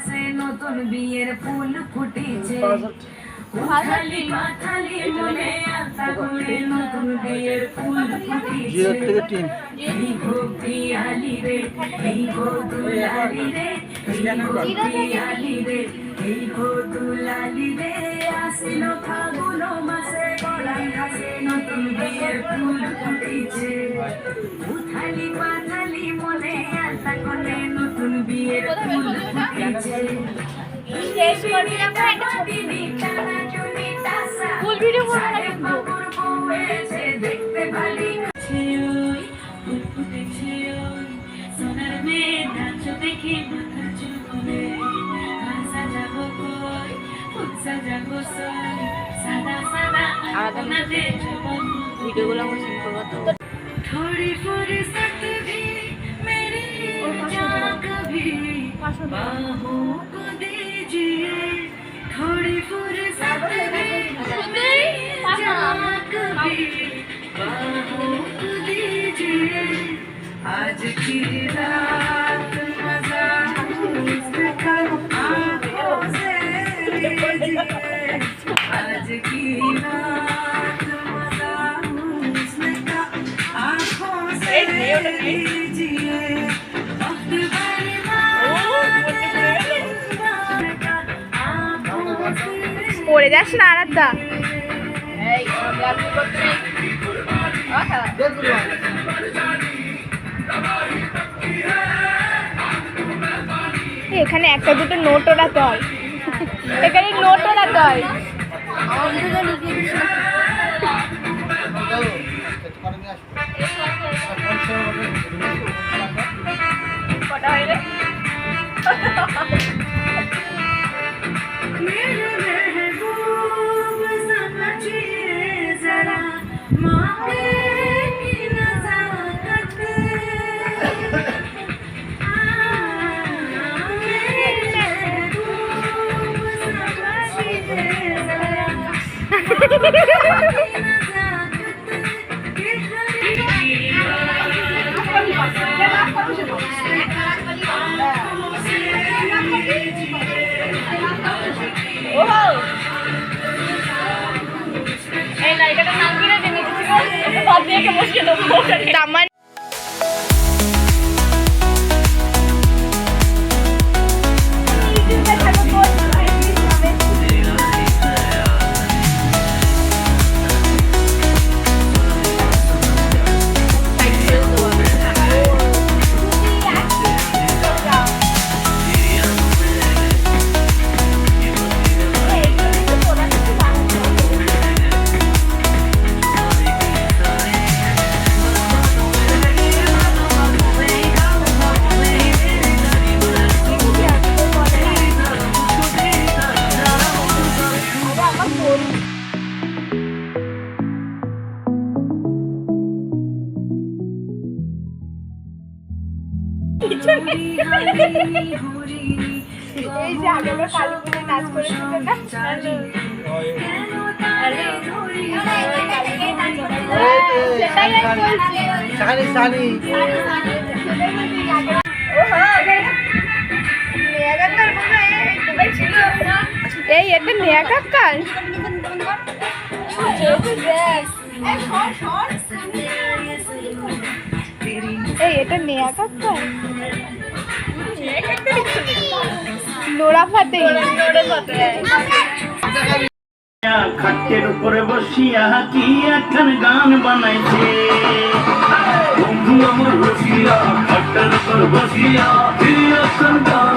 পরান নতুন বিয়ের ফুল ফুটেছে। উথালি পাথালি মনে আশা করে নতুন বিয়ের ফুল ফুটেছে। এই পিয়ালি রে এই গো রে এই পিয়ালি রে এই গো রে আসিনো ফাগুন মাসে নতুন বিয়ের ফুল ফুটেছে। উথালি পাথালি মনে আশা করে নতুন বিয়ের ফুল শেষ করি আমরা একটা ফুল ভিডিও করবো না কিন্তু দেখতে ভালি ফুটফুটেছে ওই সোনার মেয়ে নাচ দেখে মাথা চুলে সাজাবো কই ফুল সাজাবো সই সাদা সাদা আলপনাতে ভিডিওগুলো আমার সেন্ড করবো তো थोड़ी फुर्सत भी मेरी जहाँ कभी बाहों को दीजिए थोड़ी फुर्सत दीजिए आज की रात मज़ा आँखों से लीजिए। आज की रात मज़ा आँखों से लीजिए। পড়ে যাস না আরাধ্যা। এখানে একটা দুটো নোট ওড়াতে হয়। এখানে নোট ওড়াতে হয় এই নায়িকাটার এই যে আগে আমরা কালী পুজোয় নাচ করেছিল না সানি এই এটা নেয়া কাকার এই এটা নেয়া ফাতে নোরা ফাতে। খাটের উপরে বসিয়া কি একখান গান বানাইছে? বন্ধু আমার বসিয়া, খাটের উপর বসিয়া কি একখান গান